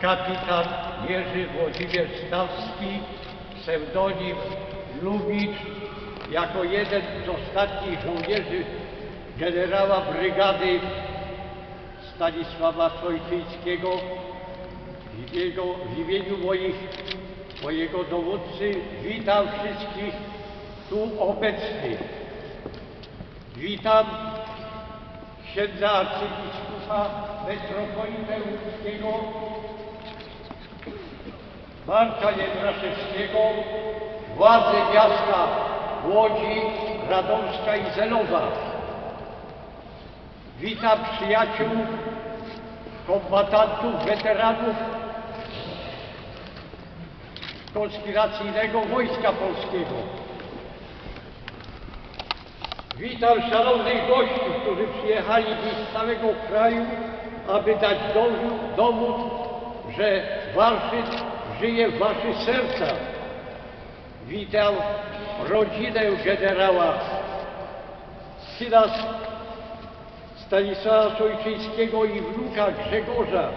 Kapitan Jerzy Włodzimierz Stawski, pseudonim Lubicz, jako jeden z ostatnich żołnierzy generała brygady Stanisława Trojczyńskiego w, jego, w imieniu moich, mojego dowódcy witam wszystkich tu obecnych. Witam księdza arcybiskupa metropolitę łódzkiego Marka Jędraszewskiego, władze miasta Łodzi, Radomska i Zelowa. Witam przyjaciół, kombatantów, weteranów konspiracyjnego Wojska Polskiego. Witam szanownych gości, którzy przyjechali z całego kraju, aby dać dowód, że Warszyc żyje w waszych sercach. Witam rodzinę generała, syna Stanisława Sojczyńskiego i wnuka Grzegorza,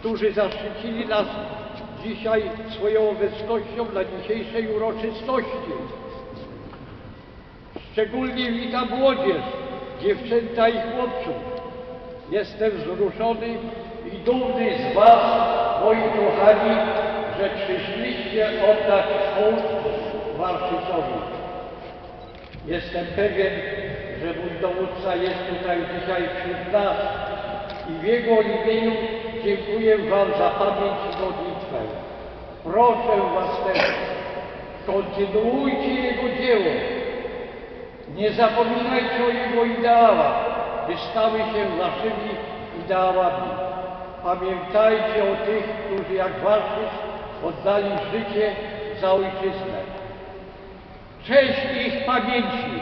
którzy zaszczycili nas dzisiaj swoją obecnością na dzisiejszej uroczystości. Szczególnie witam młodzież, dziewczęta i chłopców. Jestem wzruszony i dumny z Was, moi kochani, że przyszliście oddać hołd Warszycowi. Jestem pewien, że mój dowódca jest tutaj dzisiaj wśród nas i w jego imieniu dziękuję Wam za pamięć i modlitwę. Proszę Was też, kontynuujcie jego dzieło. Nie zapominajcie o jego ideałach, by stały się waszymi ideałami. Pamiętajcie o tych, którzy jak Warszyc oddali życie za ojczyznę. Cześć ich pamięci!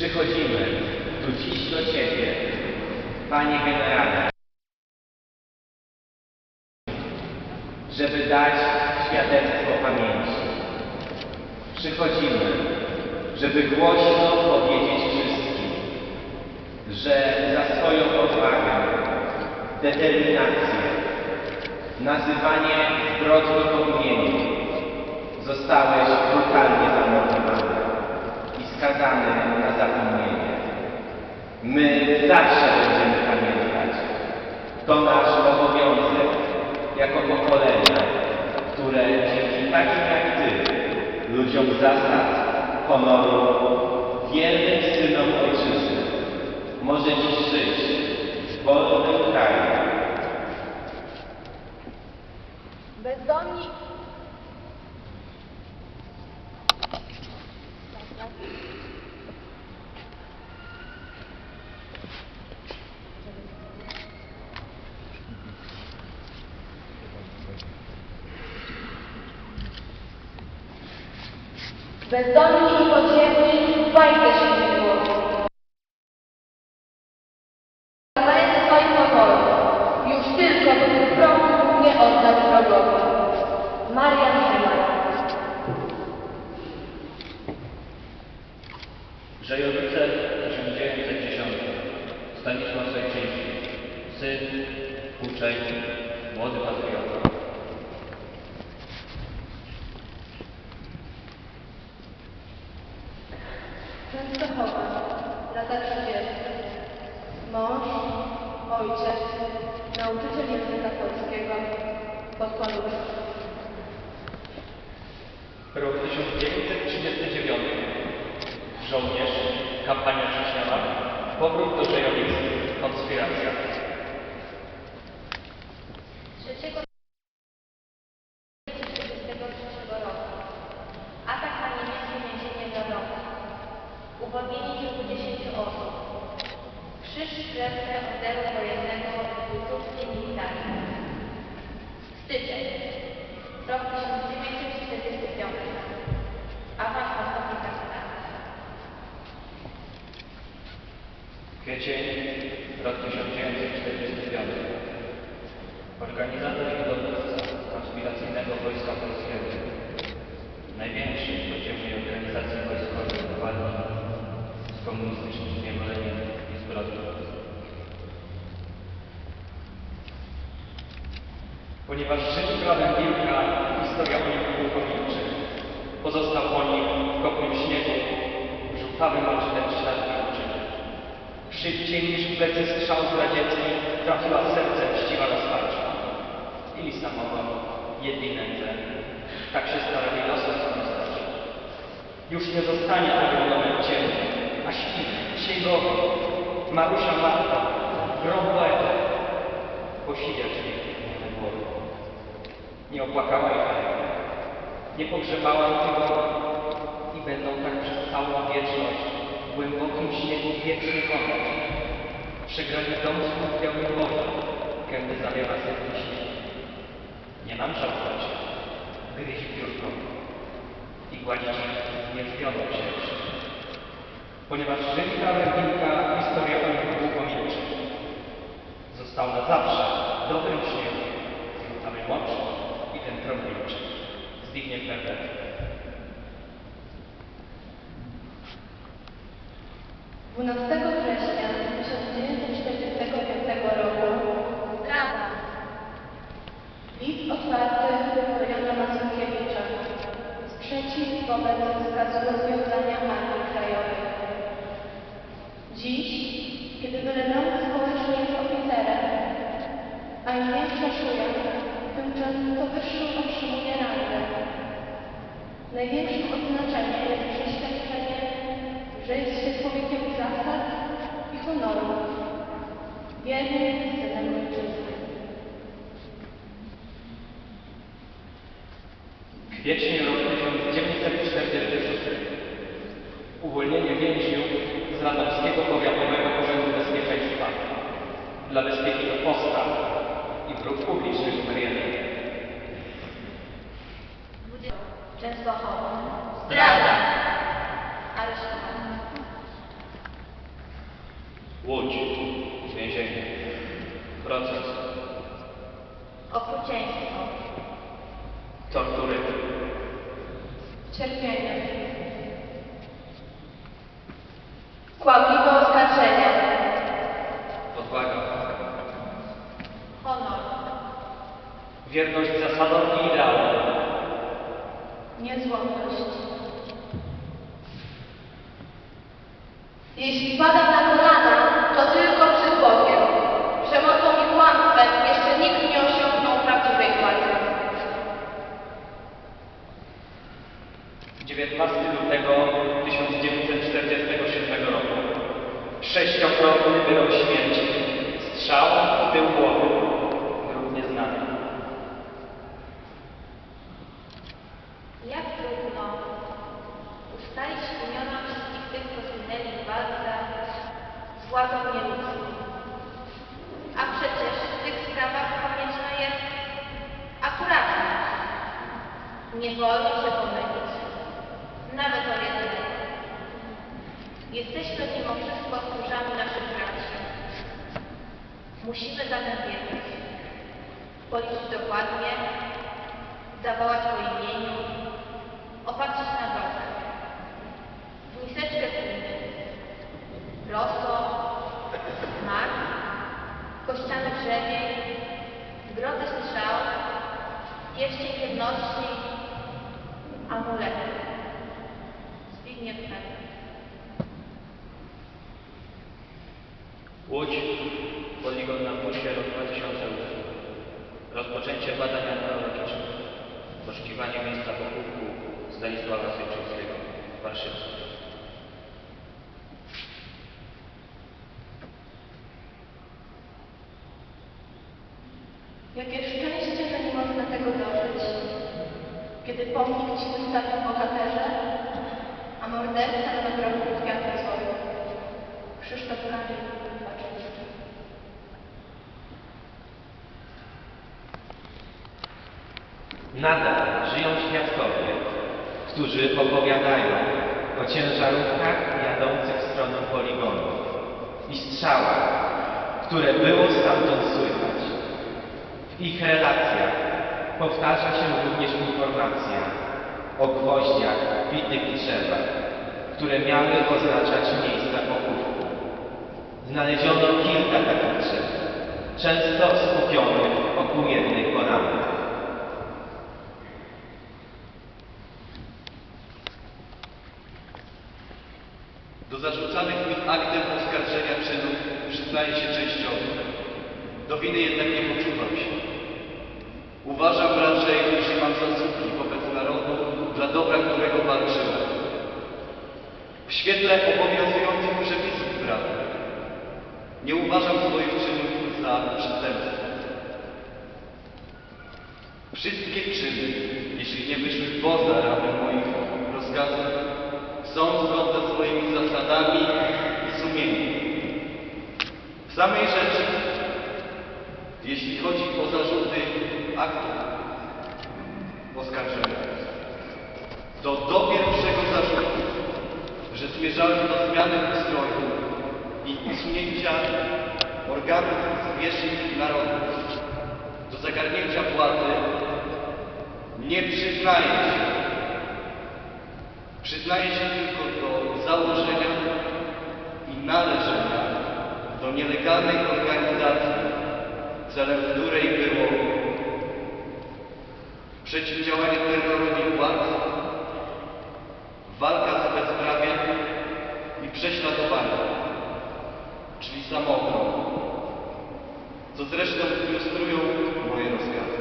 Przychodzimy tu dziś do Ciebie, Panie Generale, żeby dać świadectwo pamięci. Przychodzimy, żeby głośno powiedzieć wszystkim, że za swoją odwagę, determinację, nazywanie zbrodni po imieniu zostałeś brutalnie zamordowany i skazany na zapomnienie. My zawsze będziemy pamiętać. To nasz obowiązek jako pokolenia, które dzięki takim jak Ty, ludziom zasad, honoru, wiernym synom ojczyzny, może dziś żyć w wolnym kraju. Bezdomni. Bezdomni Uwolnienie kilkudziesięciu osób. Krzyż w kreskę odderu wojennego w Turskiej Militarii. Styczeń. Rok 1945. Awans na stopniu kapitana. Kwiecień, rok 1945. Organizator i dowódca konspiracyjnego Wojska Polskiego. Największej podziemnej organizacji wojskowej w walki z komunistycznym zniewoleniem i zbrodnią. Ponieważ żył prawem wilka, historia o nim długo Pozostał po nim w kopnym śniegu, żółtawy marszlet ślad wilczy. Szybciej niż w plecy strzał zdradziecki trafiła w serce chciwa rozpacza. I lista mowa, jedli nędzę. Tak się starali losy starczy. Już nie zostanie a świny, księgowy, Marusia matka, grom poeta, posiwiacz pięknie głowy. Nie opłakała ich nie pogrzebała tygodni i będą tak przez całą wieczność w głębokim śniegu wiecznie konać. Przegrali dom w białym morzu, gęby zalewa śnieg. Nie mam żałować, gryź biurko i gładzić nieżywioną sierść. Ponieważ prawem wilka, historia o nim długo milczy. Został na zawsze dobrym śniegu, zrzucamy mocz i ten tron milczy. Zbigniew Herbert. Dwunastego a im większa szuja, tym często wyższą otrzymuje rangę. Największym odznaczeniem jest przeświadczenie, że jest się człowiekiem zasad i honoru, wiernym synem ojczyzny. Kwiecień roku 1946. Uwolnienie więźniów z Radomskiego Powiatowego Urzędu Bezpieczeństwa dla bezpieki postaw dróg publicznych numer jeden. Częstochowa. Zdrada. Łódź. Więzienie. Proces. Okrucieństwo. Tortury. Cierpienie. Wierność zasadom pierścień jedności, amulety. Zbigniew Herbert. Łódź. Poligon na Pusie, rok 2008. Rozpoczęcie badań archeologicznych. Poszukiwanie miejsca pochówku Stanisława Sojczyńskiego. Warszywa. Morderca na nagrobku kwiatem swoim. Krzysztof Kamil. Nadal żyją świadkowie, którzy opowiadają o ciężarówkach jadących w stronę poligonu i strzałach, które było stamtąd słychać. W ich relacjach powtarza się również informacja o gwoździach bitych drzewach, które miały oznaczać miejsca pochówku. Znaleziono kilka takich drzew, często skupionych wokół jednej polany. Do zarzucanych mi aktem oskarżenia czynów przyznaję się częściowo. Do winy jednak nie poczuwam się. Uważam raczej, że mam zasługi wobec narodu, dla dobra którego walczyłem. W świetle obowiązujących przepisów prawa nie uważam swoich czynów za przestępstwo. Wszystkie czyny, jeśli nie wyszły poza ramy moich rozkazów, są zgodne z moimi zasadami i sumieniem. W samej rzeczy, jeśli chodzi o zarzuty aktu oskarżenia, to do pierwszego zarzutu, że zmierzałem do zmiany ustroju i usunięcia organów zwierzchnych narodu, do zagarnięcia władzy, nie przyznaję się. Przyznaję się tylko do założenia i należenia do nielegalnej organizacji, celem której było przeciwdziałanie terrorowi władz, walka z bezprawiem i prześladowanie, czyli samoobroną, co zresztą ilustrują moje rozkazy.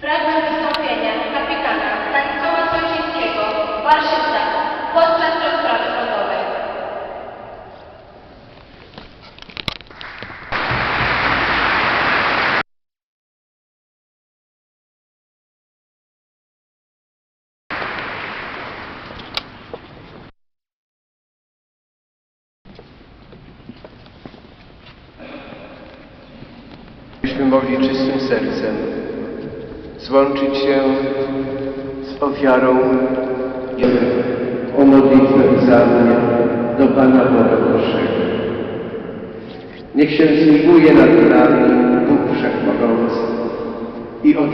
Fragment sercem złączyć się z ofiarą o modlitwę za mnie do Pana Boga Bożego. Niech się zmiłuje nad nami Bóg Wszechmogący i od